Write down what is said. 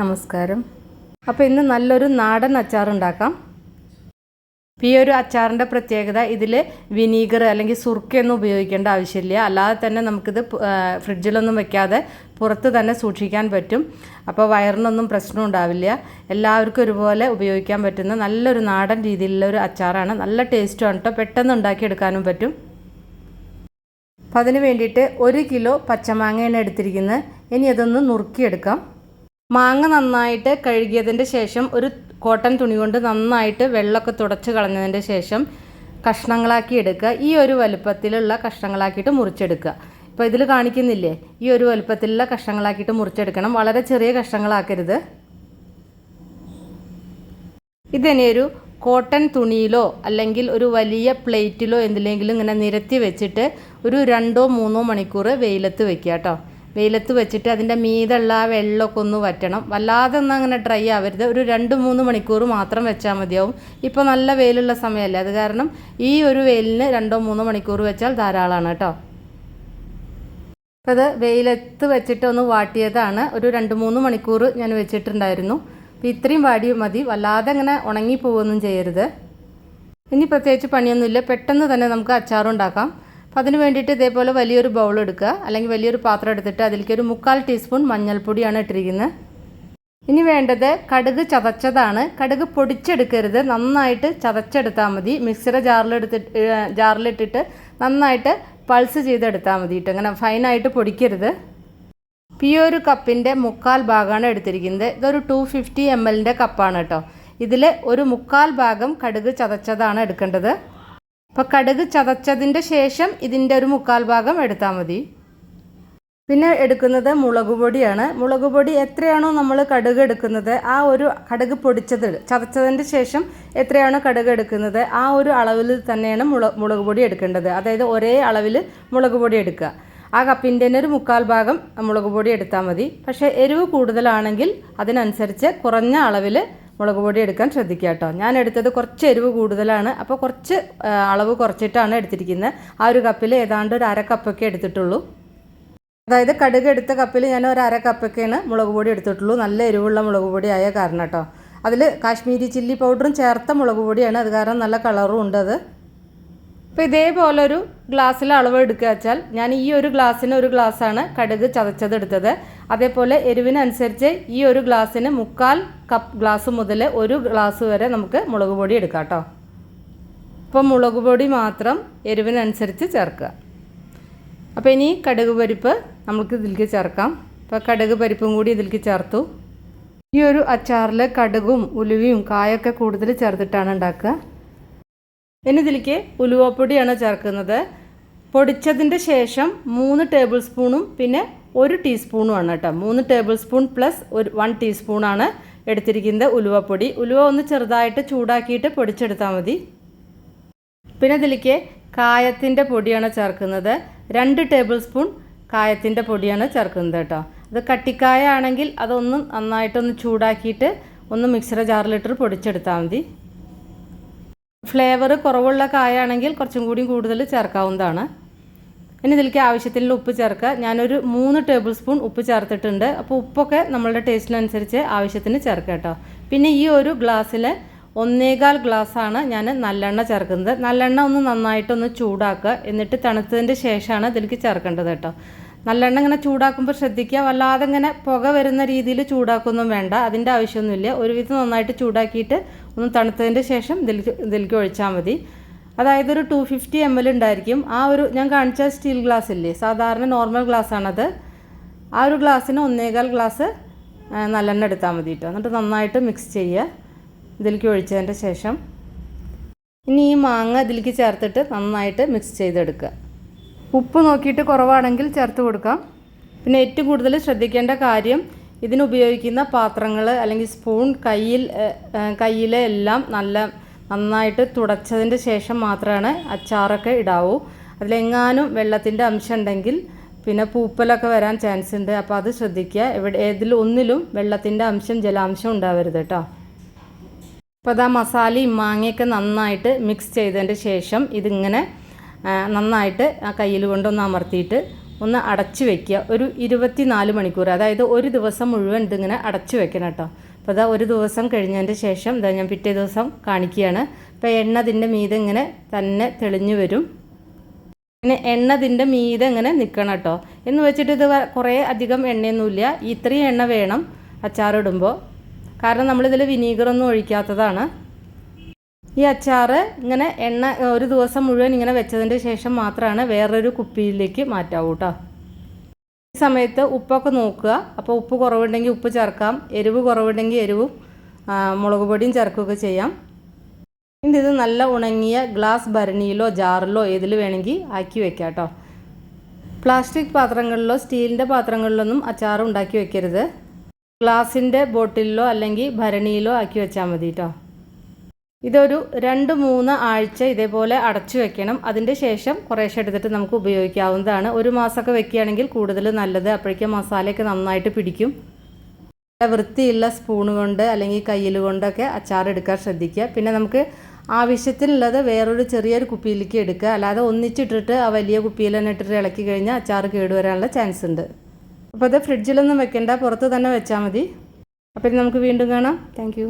നമസ്കാരം. അപ്പോൾ ഇന്ന് നല്ലൊരു നാടൻ അച്ചാർ ഉണ്ടാക്കാം. ഈ ഒരു അച്ചാറിന്റെ പ്രത്യേകത ഇതിൽ വിനീഗർ അല്ലെങ്കിൽ സുർക്കയൊന്നും ഉപയോഗിക്കേണ്ട ആവശ്യമില്ല. അല്ലാതെ തന്നെ നമുക്കിത് ഫ്രിഡ്ജിലൊന്നും വെക്കാതെ പുറത്ത് തന്നെ സൂക്ഷിക്കാൻ പറ്റും. അപ്പോൾ വയറിനൊന്നും പ്രശ്നം ഉണ്ടാവില്ല. എല്ലാവർക്കും ഒരുപോലെ ഉപയോഗിക്കാൻ പറ്റുന്ന നല്ലൊരു നാടൻ രീതിയിലുള്ള ഒരു അച്ചാറാണ്. നല്ല ടേസ്റ്റുമാണ് കേട്ടോ പെട്ടെന്ന് ഉണ്ടാക്കിയെടുക്കാനും പറ്റും. അപ്പോൾ അതിന് വേണ്ടിയിട്ട് ഒരു കിലോ പച്ചമാങ്ങയാണ് എടുത്തിരിക്കുന്നത്. ഇനി അതൊന്ന് നുറുക്കിയെടുക്കാം. മാങ്ങ നന്നായിട്ട് കഴുകിയതിന്റെ ശേഷം ഒരു കോട്ടൺ തുണി കൊണ്ട് നന്നായിട്ട് വെള്ളമൊക്കെ തുടച്ച് കളഞ്ഞതിന്റെ ശേഷം കഷ്ണങ്ങളാക്കി എടുക്കുക. ഈ ഒരു വലുപ്പത്തിലുള്ള കഷ്ണങ്ങളാക്കിയിട്ട് മുറിച്ചെടുക്കുക. ഇപ്പോൾ ഇതിൽ കാണിക്കുന്നില്ലേ? ഈ ഒരു വലുപ്പത്തിലുള്ള കഷ്ണങ്ങളാക്കിയിട്ട് മുറിച്ചെടുക്കണം. വളരെ ചെറിയ കഷ്ണങ്ങളാക്കരുത്. ഇതിനെ ഒരു കോട്ടൺ തുണിയിലോ അല്ലെങ്കിൽ ഒരു വലിയ പ്ലേറ്റിലോ എന്തിലെങ്കിലും ഇങ്ങനെ നിരത്തി വെച്ചിട്ട് ഒരു രണ്ടോ മൂന്നോ മണിക്കൂർ വെയിലത്ത് വെക്കുക കേട്ടോ. വെയിലത്ത് വെച്ചിട്ട് അതിന്റെ മീതുള്ള ആ വെള്ളമൊക്കെ ഒന്ന് വറ്റണം. വല്ലാതെ ഒന്നും അങ്ങനെ ഡ്രൈ ആവരുത്. ഒരു രണ്ട് മൂന്ന് മണിക്കൂർ മാത്രം വെച്ചാൽ മതിയാവും. ഇപ്പോൾ നല്ല വെയിലുള്ള സമയമല്ലേ? അത് കാരണം ഈ ഒരു വെയിലിന് രണ്ടോ മൂന്നോ മണിക്കൂർ വെച്ചാൽ ധാരാളമാണ് കേട്ടോ. അപ്പോൾ അത് വെയിലത്ത് വെച്ചിട്ട് ഒന്ന് വാട്ടിയതാണ്. ഒരു രണ്ട് മൂന്ന് മണിക്കൂർ ഞാൻ വെച്ചിട്ടുണ്ടായിരുന്നു. അപ്പോൾ ഇത്രയും വാടി മതി. വല്ലാതെ അങ്ങനെ ഉണങ്ങി പോവുകയൊന്നും ചെയ്യരുത്. ഇനി പ്രത്യേകിച്ച് പണിയൊന്നുമില്ല. പെട്ടെന്ന് തന്നെ നമുക്ക് അച്ചാറുണ്ടാക്കാം. അപ്പോൾ അതിന് വേണ്ടിയിട്ട് ഇതേപോലെ വലിയൊരു ബൗൾ എടുക്കുക. അല്ലെങ്കിൽ വലിയൊരു പാത്രം എടുത്തിട്ട് അതിലേക്ക് ഒരു മുക്കാൽ ടീസ്പൂൺ മഞ്ഞൾപ്പൊടിയാണ് ഇട്ടിരിക്കുന്നത്. ഇനി വേണ്ടത് കടുക് ചതച്ചതാണ്. കടുക് പൊടിച്ചെടുക്കരുത്. നന്നായിട്ട് ചതച്ചെടുത്താൽ മതി. മിക്സിയുടെ ജാറിലെടുത്തിട്ട് ജാറിലിട്ടിട്ട് നന്നായിട്ട് പൾസ് ചെയ്തെടുത്താൽ മതി കേട്ടോ. അങ്ങനെ ഫൈനായിട്ട് പൊടിക്കരുത്. ഈ ഒരു കപ്പിന്റെ മുക്കാൽ ഭാഗമാണ് എടുത്തിരിക്കുന്നത്. ഇതൊരു ടു ഫിഫ്റ്റി എം എല്ലിന്റെ കപ്പാണ് കേട്ടോ. ഇതിൽ ഒരു മുക്കാൽ ഭാഗം കടുക് ചതച്ചതാണ് എടുക്കേണ്ടത്. അപ്പോൾ കടുക് ചതച്ചതിന്റെ ശേഷം ഇതിന്റെ ഒരു മുക്കാൽ ഭാഗം എടുത്താൽ മതി. പിന്നെ എടുക്കുന്നത് മുളക് പൊടിയാണ്. മുളക് പൊടി എത്രയാണോ നമ്മൾ കടുക് എടുക്കുന്നത് ആ ഒരു കടുക് പൊടിച്ചത് ചതച്ചതിന്റെ ശേഷം എത്രയാണോ കടുക് എടുക്കുന്നത് ആ ഒരു അളവിൽ തന്നെയാണ് മുള മുളക് പൊടി എടുക്കേണ്ടത്. അതായത് ഒരേ അളവിൽ മുളക് പൊടി എടുക്കുക. ആ കപ്പിന്റെ തന്നെ ഒരു മുക്കാൽ ഭാഗം മുളക് പൊടി എടുത്താൽ മതി. പക്ഷേ എരിവ് കൂടുതലാണെങ്കിൽ അതിനനുസരിച്ച് കുറഞ്ഞ അളവിൽ മുളക് പൊടി എടുക്കാൻ ശ്രദ്ധിക്കുക കേട്ടോ. ഞാൻ എടുത്തത് കുറച്ച് എരിവ് കൂടുതലാണ്. അപ്പോൾ കുറച്ച് അളവ് കുറച്ചിട്ടാണ് എടുത്തിരിക്കുന്നത്. ആ ഒരു കപ്പിൽ ഏതാണ്ട് ഒരു അര കപ്പൊക്കെ എടുത്തിട്ടുള്ളൂ. അതായത് കടുക് എടുത്ത കപ്പിൽ ഞാൻ ഒരു അര കപ്പൊക്കെയാണ് മുളക് പൊടി എടുത്തിട്ടുള്ളൂ. നല്ല എരിവുള്ള മുളക് പൊടി ആയ കാരണം കേട്ടോ. അതിൽ കാശ്മീരി ചില്ലി പൗഡറും ചേർത്ത മുളക് പൊടിയാണ്. അത് കാരണം നല്ല കളറും ഉണ്ട് അത്. അപ്പോൾ ഇതേപോലെ ഒരു ഗ്ലാസ്സിൽ അളവ് എടുക്കുക വെച്ചാൽ ഞാൻ ഈ ഒരു ഗ്ലാസ്സിന് ഒരു ഗ്ലാസ്സാണ് കടുക് ചതച്ചതെടുത്തത് അതേപോലെ എരിവിനനുസരിച്ച് ഈ ഒരു ഗ്ലാസ്സിന് മുക്കാൽ കപ്പ് ഗ്ലാസ് മുതൽ ഒരു ഗ്ലാസ് വരെ നമുക്ക് മുളക് പൊടി എടുക്കാം കേട്ടോ. അപ്പോൾ മുളക് പൊടി മാത്രം എരിവിനനുസരിച്ച് ചേർക്കുക. അപ്പോൾ ഇനി കടുക് പരിപ്പ് നമുക്ക് ഇതിലേക്ക് ചേർക്കാം. അപ്പോൾ കടുക് പരിപ്പും കൂടി ഇതിലേക്ക് ചേർത്തു. ഈ ഒരു അച്ചാറിൽ കടുകും ഉലുവയും കായൊക്കെ കൂടുതൽ ചേർത്തിട്ടാണ് ഉണ്ടാക്കുക. ഇനി ഇതിലേക്ക് ഉലുവപ്പൊടിയാണ് ചേർക്കുന്നത്. പൊടിച്ചതിന്റെ ശേഷം മൂന്ന് ടേബിൾ സ്പൂണും പിന്നെ ഒരു ടീസ്പൂണുമാണ് കേട്ടോ. മൂന്ന് ടേബിൾ സ്പൂൺ പ്ലസ് ഒരു വൺ ടീസ്പൂണാണ് എടുത്തിരിക്കുന്നത് ഉലുവപ്പൊടി. ഉലുവ ഒന്ന് ചെറുതായിട്ട് ചൂടാക്കിയിട്ട് പൊടിച്ചെടുത്താൽ മതി. പിന്നെ ഇതിലേക്ക് കായത്തിന്റെ പൊടിയാണ് ചേർക്കുന്നത്. രണ്ട് ടേബിൾ സ്പൂൺ കായത്തിന്റെ പൊടിയാണ് ചേർക്കുന്നത് കേട്ടോ. അത് കട്ടിക്കായ ആണെങ്കിൽ അതൊന്ന് നന്നായിട്ടൊന്ന് ചൂടാക്കിയിട്ട് ഒന്ന് മിക്സർ ജാറിലിട്ട് പൊടിച്ചെടുത്താൽ മതി. ഫ്ലേവർ കുറവുള്ള കായാണെങ്കിൽ കുറച്ചും കൂടി കൂടുതൽ ചേർക്കാവുന്നതാണ്. ഇനി ഇതിലേക്ക് ആവശ്യത്തിനുള്ള ഉപ്പ് ചേർക്കുക. ഞാനൊരു മൂന്ന് ടേബിൾ സ്പൂൺ ഉപ്പ് ചേർത്തിട്ടുണ്ട്. അപ്പോൾ ഉപ്പൊക്കെ നമ്മളുടെ ടേസ്റ്റിനനുസരിച്ച് ആവശ്യത്തിന് ചേർക്കുക കേട്ടോ. പിന്നെ ഈ ഒരു ഗ്ലാസ്സിൽ ഒന്നേകാൽ ഗ്ലാസ്സാണ് ഞാൻ നല്ലെണ്ണ ചേർക്കുന്നത്. നല്ലെണ്ണ ഒന്ന് നന്നായിട്ടൊന്ന് ചൂടാക്കുക. എന്നിട്ട് തണുത്തതിന്റെ ശേഷമാണ് ഇതിലേക്ക് ചേർക്കേണ്ടത് കേട്ടോ. നല്ലെണ്ണ ഇങ്ങനെ ചൂടാക്കുമ്പോൾ ശ്രദ്ധിക്കുക. വല്ലാതെ ഇങ്ങനെ പുക വരുന്ന രീതിയിൽ ചൂടാക്കൊന്നും വേണ്ട. അതിന്റെ ആവശ്യമൊന്നുമില്ല. ഒരുവിധം നന്നായിട്ട് ചൂടാക്കിയിട്ട് ഒന്ന് തണുത്തതിന്റെ ശേഷം ഇതിലേക്ക് ഇതിലേക്ക് ഒഴിച്ചാൽ മതി. അതായത് ഒരു ടു ഫിഫ്റ്റി എം എൽ ഉണ്ടായിരിക്കും. ആ ഒരു ഞാൻ കാണിച്ച സ്റ്റീൽ ഗ്ലാസ് ഇല്ലേ? സാധാരണ നോർമൽ ഗ്ലാസ് ആണത്. ആ ഒരു ഗ്ലാസ്സിന് ഒന്നേകാൽ ഗ്ലാസ് നല്ലെണ്ണ എടുത്താൽ മതി കേട്ടോ എന്നിട്ട് നന്നായിട്ട് മിക്സ് ചെയ്യുക. ഇതിലേക്ക് ഒഴിച്ചതിന്റെ ശേഷം. ഇനി ഈ മാങ്ങ ഇതിലേക്ക് ചേർത്തിട്ട് നന്നായിട്ട് മിക്സ് ചെയ്തെടുക്കുക. ഉപ്പ് നോക്കിയിട്ട് കുറവാണെങ്കിൽ ചേർത്ത് കൊടുക്കാം. പിന്നെ ഏറ്റവും കൂടുതൽ ശ്രദ്ധിക്കേണ്ട കാര്യം ഇതിനുപയോഗിക്കുന്ന പാത്രങ്ങൾ അല്ലെങ്കിൽ സ്പൂൺ കയ്യിൽ കയ്യിലെ എല്ലാം നല്ല നന്നായിട്ട് തുടച്ചതിന്റെ ശേഷം മാത്രമാണ് അച്ചാറൊക്കെ ഇടാവൂ. അതിലെങ്ങാനും വെള്ളത്തിന്റെ അംശം ഉണ്ടെങ്കിൽ പിന്നെ പൂപ്പലൊക്കെ വരാൻ ചാൻസ് ഉണ്ട്. അപ്പോൾ അത് ശ്രദ്ധിക്കുക. എവിടെ ഏതിൽ ഒന്നിലും വെള്ളത്തിന്റെ അംശം ജലാംശം ഉണ്ടാവരുത് കേട്ടോ. അപ്പോൾ അത് ആ മസാലയും മാങ്ങയൊക്കെ നന്നായിട്ട് മിക്സ് ചെയ്തതിന്റെ ശേഷം ഇതിങ്ങനെ നന്നായിട്ട് ആ കയ്യിൽ കൊണ്ടൊന്ന് അമർത്തിയിട്ട് ഒന്ന് അടച്ചു വെക്കുക. ഒരു ഇരുപത്തി നാല് മണിക്കൂർ അതായത് ഒരു ദിവസം മുഴുവൻ ഇതിങ്ങനെ അടച്ചു വെക്കണം കേട്ടോ. അപ്പോൾ ഇതാ ഒരു ദിവസം കഴിഞ്ഞതിന്റെ ശേഷം ഇതാ ഞാൻ പിറ്റേ ദിവസം കാണിക്കുകയാണ്. അപ്പോൾ എണ്ണ അതിന്റെ മീതെ ഇങ്ങനെ തന്നെ തെളിഞ്ഞു വരും. പിന്നെ എണ്ണ ഇതിന്റെ മീതെ ഇങ്ങനെ നിൽക്കണം കേട്ടോ. എന്ന് വെച്ചിട്ട് ഇത് കുറേ അധികം എണ്ണയൊന്നുമില്ല. ഇത്രയും എണ്ണ വേണം അച്ചാറിടുമ്പോൾ. കാരണം നമ്മളിതിൽ വിനീഗറൊന്നും ഒഴിക്കാത്തതാണ്. ഈ അച്ചാർ ഇങ്ങനെ എണ്ണ ഒരു ദിവസം മുഴുവൻ ഇങ്ങനെ വെച്ചതിന്റെ ശേഷം മാത്രമാണ് വേറൊരു കുപ്പിയിലേക്ക് മാറ്റാവൂ കേട്ടോ ഈ സമയത്ത് ഉപ്പൊക്കെ നോക്കുക. അപ്പോൾ ഉപ്പ് കുറവുണ്ടെങ്കിൽ ഉപ്പ് ചേർക്കാം. എരിവ് കുറവുണ്ടെങ്കിൽ എരിവും മുളക് പൊടിയും ചേർക്കുകയൊക്കെ ചെയ്യാം. ഇനി ഇത് നല്ല ഉണങ്ങിയ ഗ്ലാസ് ഭരണിയിലോ ജാറിലോ ഏതിൽ വേണമെങ്കിൽ ആക്കി വെക്കാം കേട്ടോ പ്ലാസ്റ്റിക് പാത്രങ്ങളിലോ സ്റ്റീലിന്റെ പാത്രങ്ങളിലൊന്നും അച്ചാർ ഉണ്ടാക്കി വെക്കരുത്. ഗ്ലാസിന്റെ ബോട്ടിലിലോ അല്ലെങ്കിൽ ഭരണിയിലോ ആക്കി വെച്ചാൽ മതി കേട്ടോ ഇതൊരു രണ്ട് മൂന്ന് ആഴ്ച ഇതേപോലെ അടച്ചു വെക്കണം. അതിന്റെ ശേഷം കുറേശ്ശെ എടുത്തിട്ട് നമുക്ക് ഉപയോഗിക്കാവുന്നതാണ്. ഒരു മാസമൊക്കെ വെക്കുകയാണെങ്കിൽ കൂടുതൽ നല്ലത്. അപ്പോഴേക്കും മസാലയൊക്കെ നന്നായിട്ട് പിടിക്കും. വൃത്തിയുള്ള സ്പൂൺ കൊണ്ട് അല്ലെങ്കിൽ കയ്യിൽ കൊണ്ടൊക്കെ അച്ചാർ എടുക്കാൻ ശ്രദ്ധിക്കുക. പിന്നെ നമുക്ക് ആവശ്യത്തിനുള്ളത് വേറൊരു ചെറിയൊരു കുപ്പിയിലേക്ക് എടുക്കുക. അല്ലാതെ ഒന്നിച്ചിട്ടിട്ട് ആ വലിയ കുപ്പിയിൽ തന്നെ ഇട്ടിട്ട് ഇളക്കി കഴിഞ്ഞാൽ അച്ചാർ കേടുവരാനുള്ള ചാൻസ് ഉണ്ട്. അപ്പോൾ അത് ഫ്രിഡ്ജിലൊന്നും വെക്കേണ്ട. പുറത്ത് തന്നെ വെച്ചാൽ മതി. അപ്പോൾ നമുക്ക് വീണ്ടും കാണാം. താങ്ക്